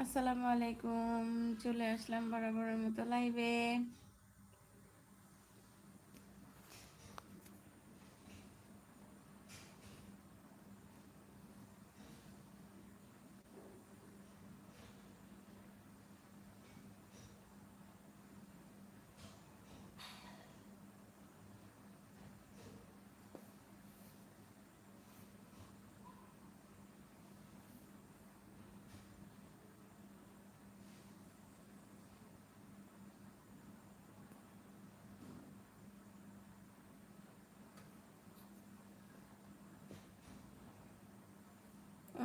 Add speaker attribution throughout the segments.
Speaker 1: আসসালামু আলাইকুম চলে আসলাম বরাবরের মতো লাইভে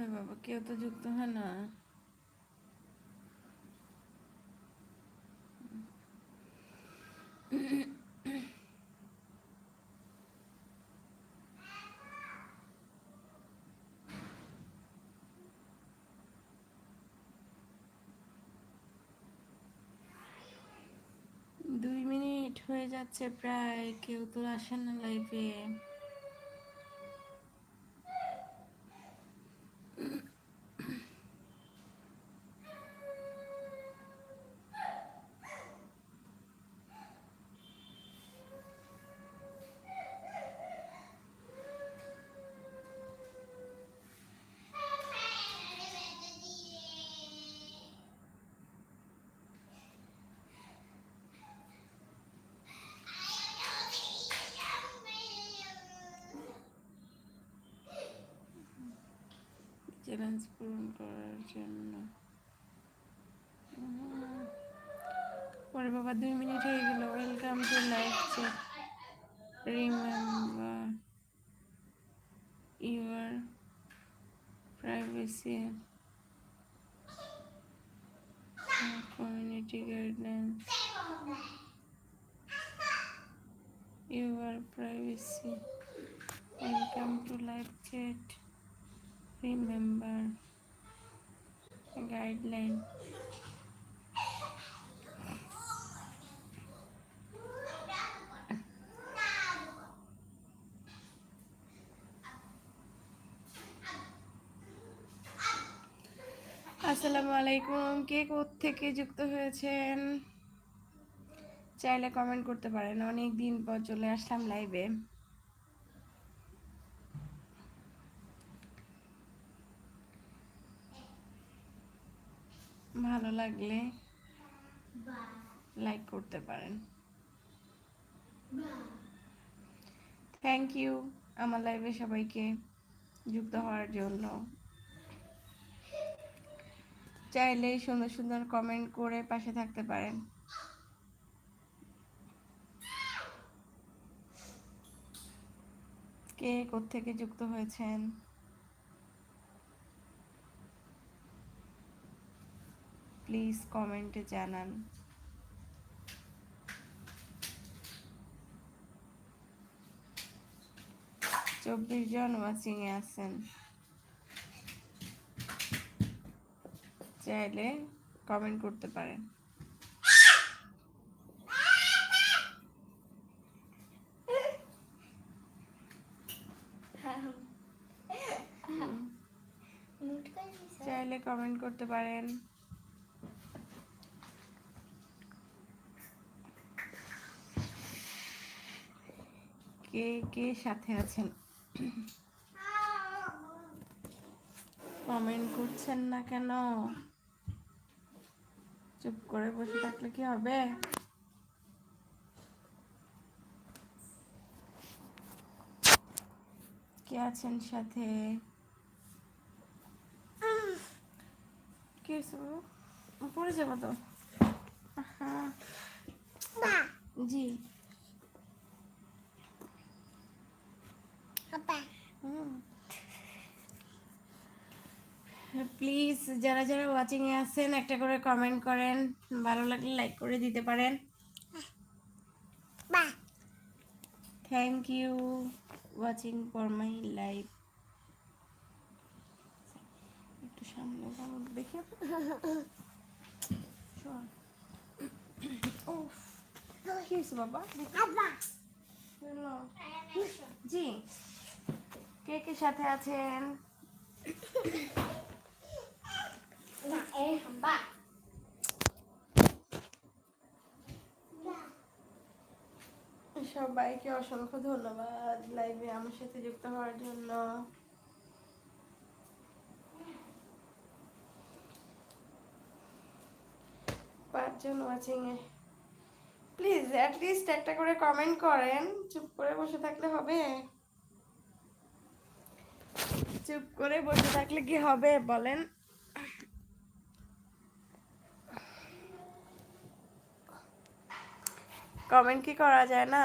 Speaker 1: ওরে বাবা কেউ তো যুক্ত হয় না। দুই মিনিট হয়ে যাচ্ছে প্রায়, কেউ তো আসে না লাইভে চ্যালেঞ্জ পূরণ করার জন্য পরে বাবা, দুই মিনিট হয়ে গেল। Welcome to live chat remember your privacy community guidelines your privacy welcome to live chat remember guideline. আসসালামু আলাইকুম। কে থেকে যুক্ত হয়েছেন? চাইলে কমেন্ট করতে পারেন। অনেক দিন পর চলে আসলাম লাইভে ভালো লাগলে লাইক করতে পারেন। থ্যাংক ইউ আমার লাইভে সবাইকে যুক্ত হওয়ার জন্য। চাইলে সুন্দর সুন্দর কমেন্ট করে পাশে থাকতে পারেন। কে থেকে যুক্ত হয়েছেন? প্লিজ কমেন্টে জানান। চব্বিশ জন ওয়াচিং এ আছেন। চাইলে কমেন্ট করতে পারেন। চাইলে কমেন্ট করতে পারেন। কে কে সাথে আছেন? কমেন্ট করছেন না কেন? চুপ করে বসে থাকলে কি হবে? কে আছেন সাথে? কে পড়ে যাব তো। হ্যাঁ জি। প্লিজ যারা যারা ওয়াচিং এ আছেন একটা করে কমেন্ট করেন। ভালো লাগলে লাইক করে দিতে পারেন। Thank you watching for my live একটু সামনে দেখি। বাবা। জি। কে কে সাথে আছেন? সবাইকে অসংখ্য ধন্যবাদ লাইভে আমার সাথে যুক্ত হওয়ার জন্য। পাঁচজন ওয়াচিং এ। প্লিজ অ্যাটলিস্ট একটা করে কমেন্ট করেন। চুপ করে বসে থাকলে হবে। চুপ করে বসে থাকলে কি হবে, বলেন। কমেন্ট কি করা যায় না?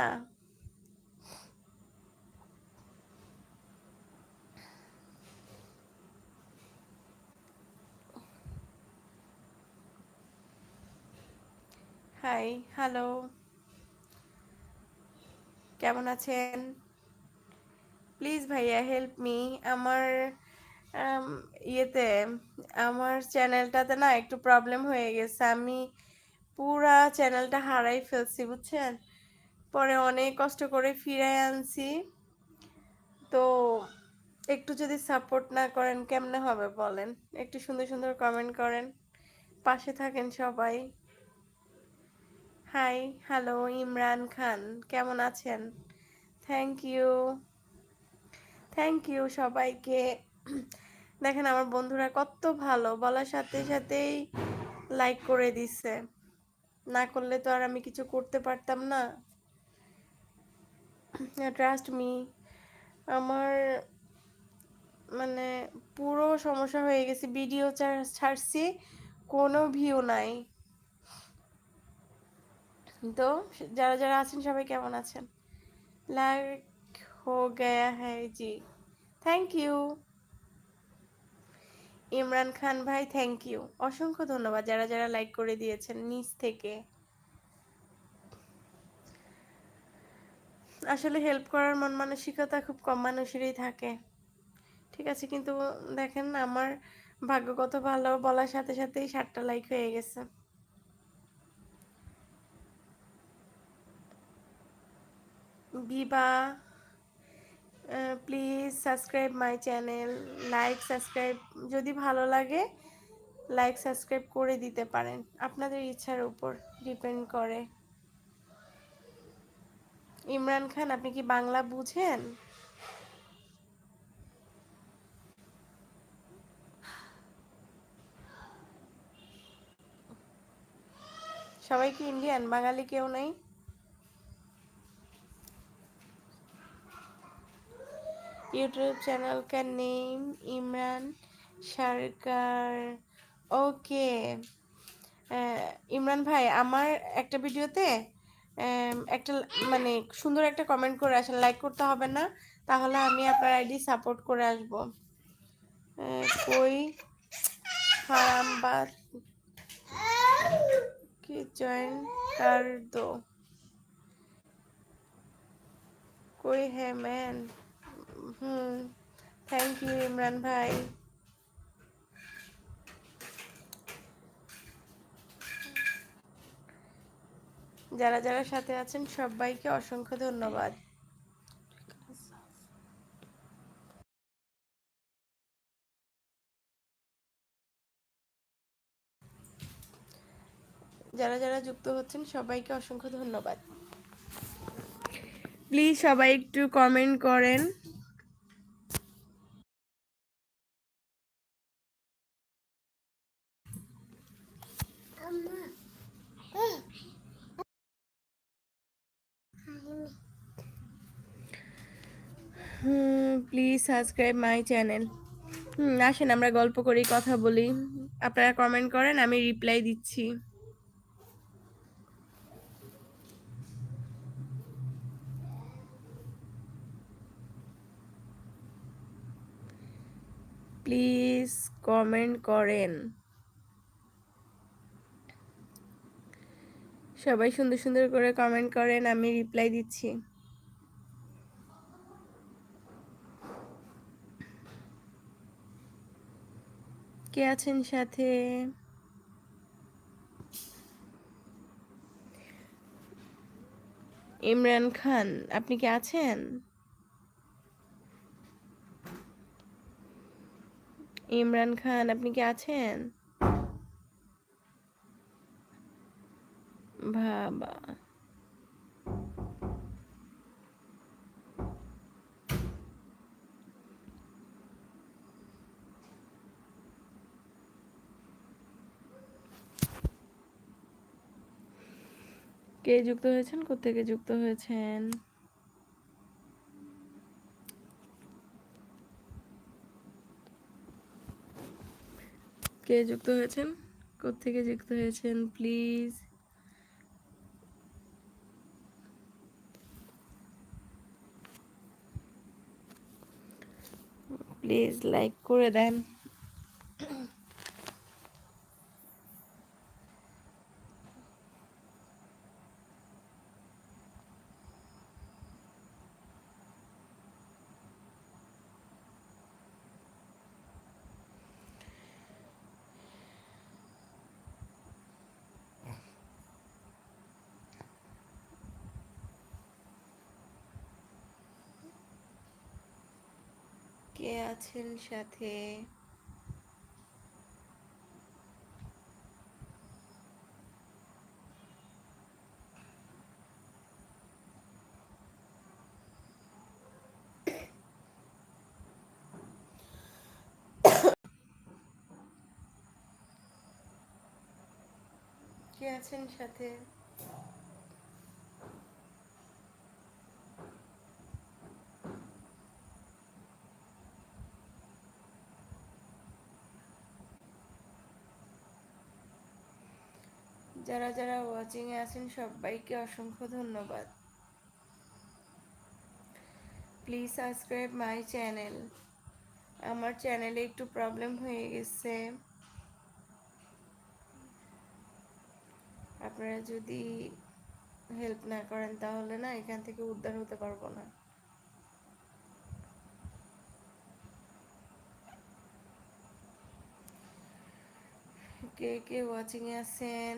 Speaker 1: হাই হ্যালো কেমন আছেন? প্লিজ ভাইয়া হেল্প মি আমার ইয়েতে, আমার চ্যানেলটাতে না একটু প্রবলেম হয়ে গেছে। আমি পুরা চ্যানেলটা হারাই ফেলছি, বুঝছেন? পরে অনেক কষ্ট করে ফিরাই আনছি। তো একটু যদি সাপোর্ট না করেন, কেমনে হবে বলেন? একটু সুন্দর সুন্দর কমেন্ট করেন। পাশে থাকেন সবাই। Hi hello Imran Khan. কেমন আছেন? থ্যাংক ইউ থ্যাংক ইউ সবাইকে। দেখেন আমার বন্ধুরা কত ভালো, বলার সাথে সাথেই লাইক করে দিছে। না করলে তো আর আমি কিছু করতে পারতাম না। ট্রাস্ট মি আমার মানে পুরো সমস্যা হয়ে গেছে ভিডিও ছাড়ছি, কোনো ভিউ নাই। তো যারা যারা আছেন সবাই কেমন আছেন? লাইক হো গয়া হ্যায় জি থ্যাংক ইউ ইমরান খান ভাই থ্যাংক ইউ অসংখ্য ধন্যবাদ যারা যারা লাইক করে দিয়েছেন নিচ থেকে। আসলে হেল্প করার মন মানসিকতা খুব কম মানুষেরই থাকে। ঠিক আছে, কিন্তু দেখেন আমার ভাগ্য কত ভালো বলার সাথে সাথেই সাতটা লাইক হয়ে গেছে। বিবা please subscribe my channel like subscribe যদি ভালো লাগে লাইক সাবস্ক্রাইব করে দিতে পারেন। আপনাদের ইচ্ছার উপর ডিপেন্ড করে। ইমরান খান, আপনি কি বাংলা বুঝেন? সবাই কি ইন্ডিয়ান বাঙালি কেউ নেই? YouTube channel name Imran Sarkar okay Imran ভাই আমার একটা ভিডিওতে একটা মানে সুন্দর একটা কমেন্ট করে আসেন লাইক করতে হবে না তাহলে আমি আপনার আইডি সাপোর্ট করে আসব কই হারাম বা কি জয়েন কর দো কই হ্যাঁ ম্যান থ্যাংক ইউ ইমরান ভাই। যারা যারা সাথে আছেন, সবাইকে অসংখ্য ধন্যবাদ। যারা যারা যুক্ত হচ্ছেন, সবাইকে অসংখ্য ধন্যবাদ। প্লিজ সবাই একটু কমেন্ট করেন প্লিজ সাবস্ক্রাইব মাই চ্যানেল। আসেন, আমরা গল্প করি, কথা বলি। আপনারা কমেন্ট করেন, আমি রিপ্লাই দিচ্ছি। প্লিজ কমেন্ট করেন। সবাই সুন্দর সুন্দর করে কমেন্ট করেন, আমি রিপ্লাই দিচ্ছি। কে আছেন সাথে? ইমরান খান আপনি কি আছেন? ইমরান খান আপনি কি আছেন? বাবা কে যুক্ত হয়েছেন? কোথেকে যুক্ত হয়েছেন? কে যুক্ত হয়েছেন? কোথেকে যুক্ত হয়েছেন? প্লিজ। প্লিজ লাইক করে দেন। কে আছেন সাথে? কে আছেন সাথে? যারা যারা ওয়াচিং এ আছেন, সবাইকে অসংখ্য ধন্যবাদ। প্লিজ সাবস্ক্রাইব মাই চ্যানেল আমার চ্যানেলে একটু প্রবলেম হয়ে গেছে। আপনারা যদি হেল্প না করেন, তাহলে না এখান থেকে উদ্ধার হতে পারব না। কে কে ওয়াচিং এ আছেন?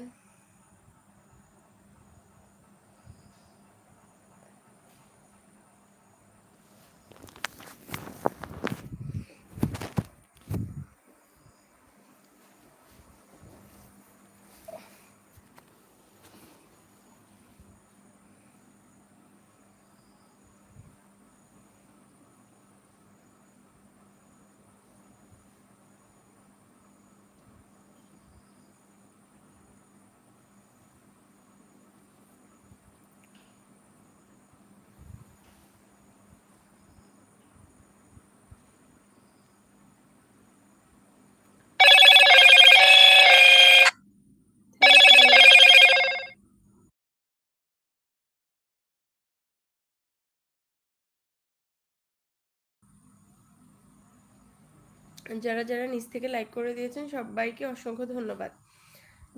Speaker 1: যারা যারা নিচ থেকে লাইক করে দিয়েছেন, সবাইকে অসংখ্য ধন্যবাদ।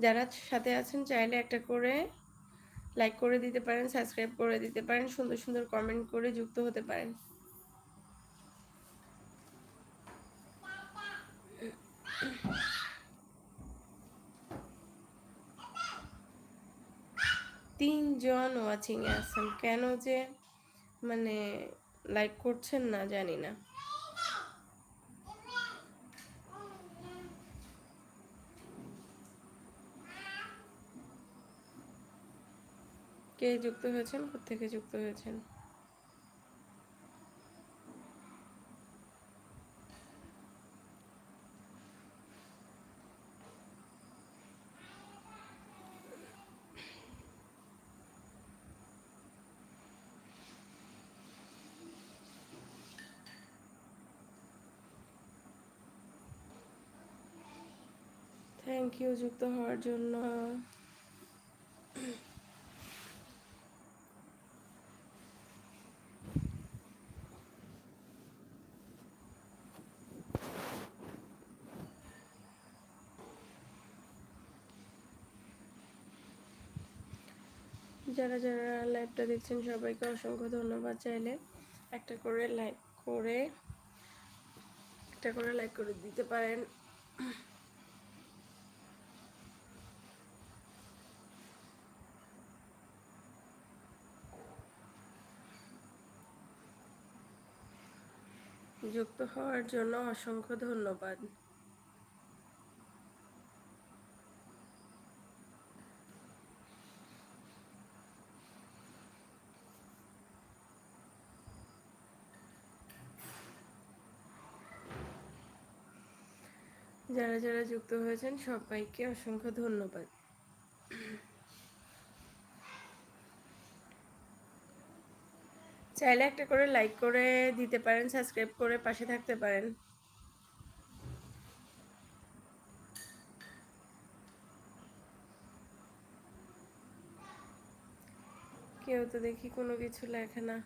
Speaker 1: যারা সাথে আছেন, চাইলে একটা করে লাইক করে দিতে পারেন সাবস্ক্রাইব করে দিতে পারেন, সুন্দর সুন্দর কমেন্ট করে যুক্ত হতে পারেন। তিনজন ওয়াচিং এ আছেন। কেন যে মানে লাইক করছেন না জানি না। কে যুক্ত হয়েছেন? কোথেকে যুক্ত হয়েছেন? থ্যাংক ইউ যুক্ত হওয়ার জন্য। যারা যারা লাইভটা দেখছেন, সবাইকে অসংখ্য ধন্যবাদ চাইলে একটা করে লাইক করে, একটা করে লাইক করে দিতে পারেন। যুক্ত হওয়ার জন্য অসংখ্য ধন্যবাদ। যারা যারা যুক্ত হয়েছেন, সবাইকে অসংখ্য ধন্যবাদ। চাইলে একটা করে লাইক করে দিতে পারেন সাবস্ক্রাইব করে পাশে থাকতে পারেন। কেউ তো দেখি কোনো কিছু লেখে না।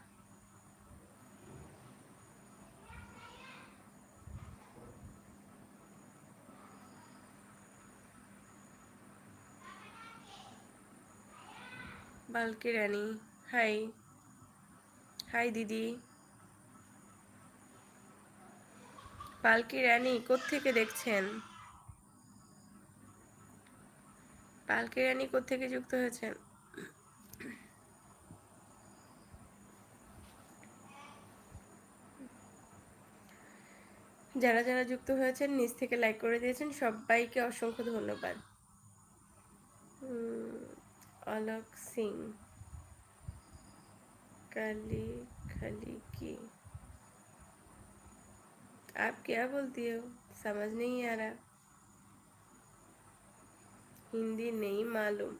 Speaker 1: বালকি রানী। হাই। হাই দিদি। পালকি রানী, কোত্থেকে দেখছেন? পালকি রানী কোত্থেকে যুক্ত হয়েছেন? যারা যারা যুক্ত হয়েছেন নিচ থেকে লাইক করে দিয়েছেন, সবাইকে অসংখ্য ধন্যবাদ। অলোক সিং काली खली की आप क्या बोलती हो समझ नहीं आ रहा हिंदी नहीं मालूम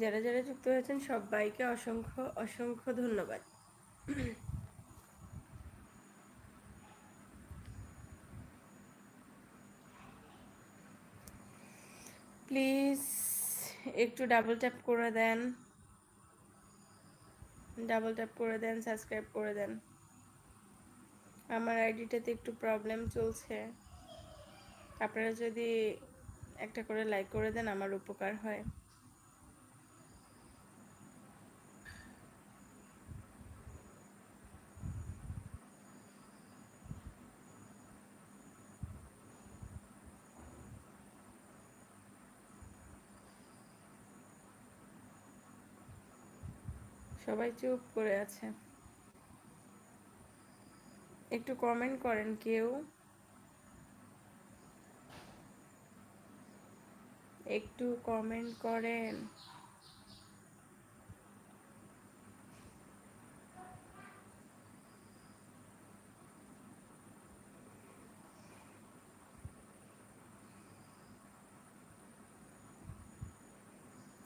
Speaker 1: যারা যারা যুক্ত হয়েছেন সবাইকে অসংখ্য অসংখ্য ধন্যবাদ প্লিজ একটু ডাবল ট্যাপ করে দেন। ডাবল ট্যাপ করে দেন সাবস্ক্রাইব করে দেন। আমার আইডিটাতে একটু প্রবলেম চলছে। আপনারা যদি একটা করে লাইক করে দেন, আমার উপকার হয়। সবাই চুপ করে আছে। একটু কমেন্ট করেন কেউ। একটু কমেন্ট করেন।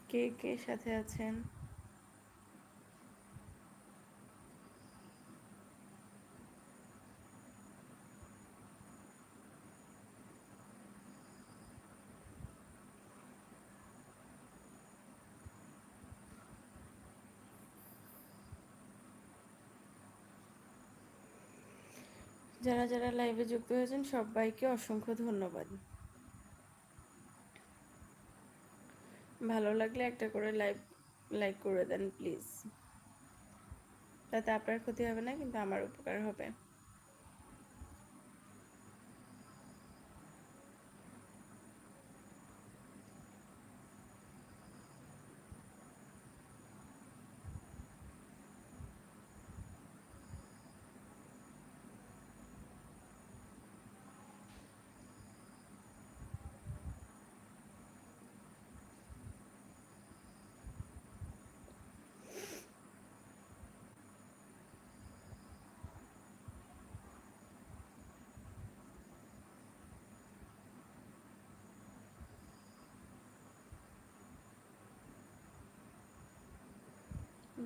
Speaker 1: কে কে সাথে আছেন? যারা যারা লাইভে যুক্ত হয়েছেন, সবাইকে অসংখ্য ধন্যবাদ। ভালো লাগলে একটা করে লাইভ লাইক করে দেন প্লিজ তাতে আপনার ক্ষতি হবে না, কিন্তু আমার উপকার হবে।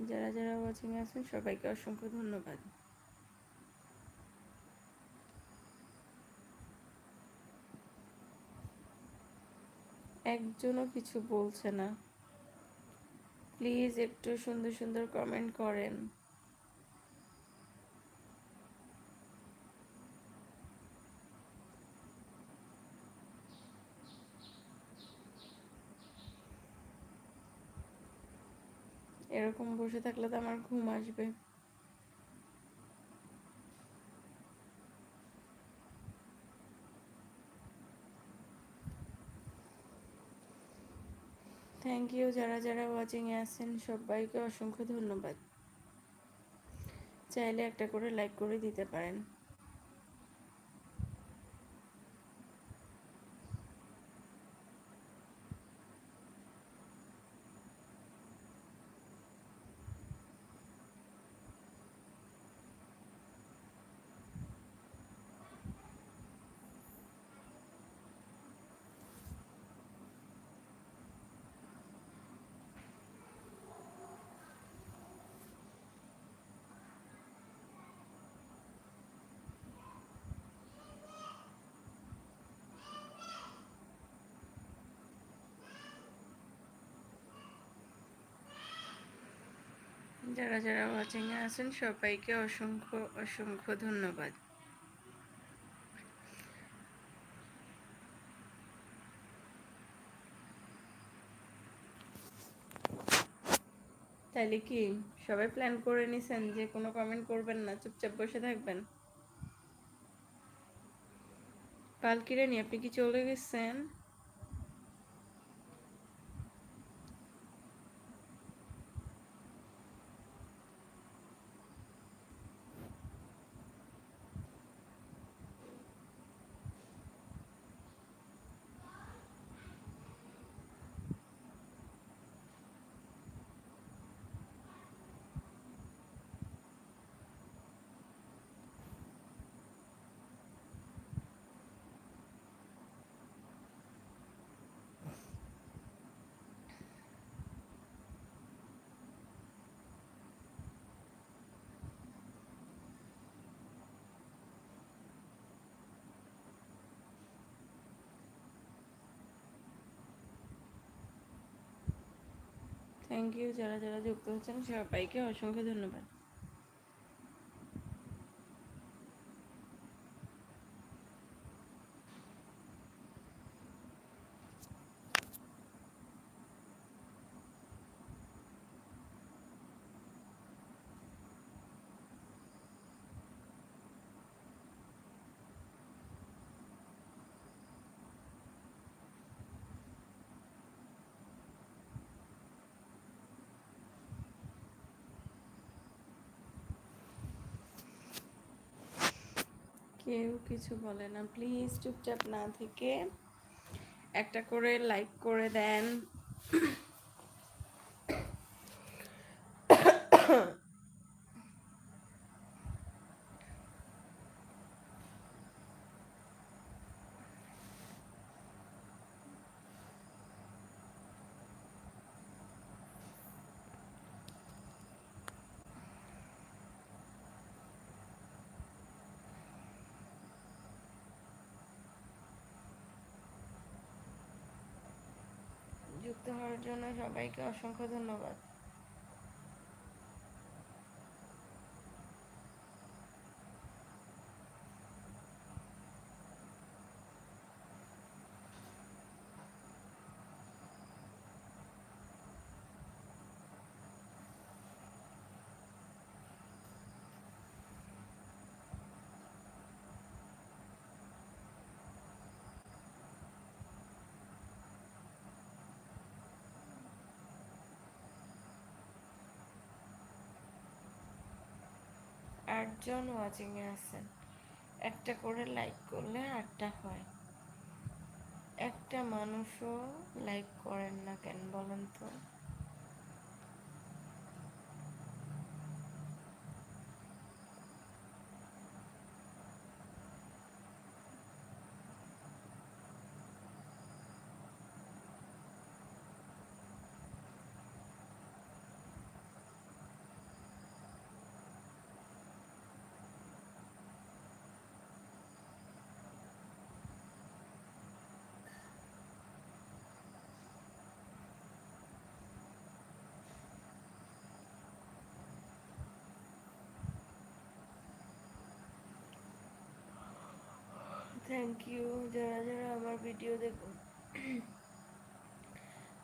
Speaker 1: যারা যারা ওয়াচিং আছেন, সবাইকে অসংখ্য ধন্যবাদ। একজনও কিছু বলছে না। প্লিজ একটু সুন্দর সুন্দর কমেন্ট করেন। এরকম বসে থাকলে তো আমার ঘুম আসবে। থ্যাংক ইউ যারা যারা ওয়াচিংয়ে আছেন, সবাইকে অসংখ্য ধন্যবাদ। চাইলে একটা করে লাইক করে দিতে পারেন। যারা যারা ওয়াচিং এ আছেন, সবাইকে অসংখ্য অসংখ্য ধন্যবাদ। তাইলে কি সবাই প্ল্যান করে নিছেন যে কোনো কমেন্ট করবেন না, চুপচাপ বসে থাকবেন? পালকিরে নিয়ে আপনি কি চলে গেছেন? থ্যাংক ইউ যারা যারা যুক্ত হচ্ছেন সবাইকে অসংখ্য ধন্যবাদ। কেউ কিছু বলে না। প্লিজ চুপচাপ না থেকে একটা করে লাইক করে দেন। যুক্ত হওয়ার জন্য সবাইকে অসংখ্য ধন্যবাদ। আটজন ওয়াচিং এ আছেন। একটা করে লাইক করলে আটটা হয়। একটা মানুষও লাইক করেন না কেন বলেন তো? থ্যাংক ইউ যারা যারা আমার ভিডিও দেখুন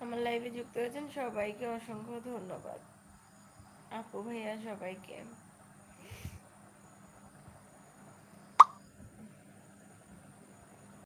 Speaker 1: আমার লাইভে যুক্ত হয়েছেন, সবাইকে অসংখ্য ধন্যবাদ। আপু ভাইয়া সবাইকে।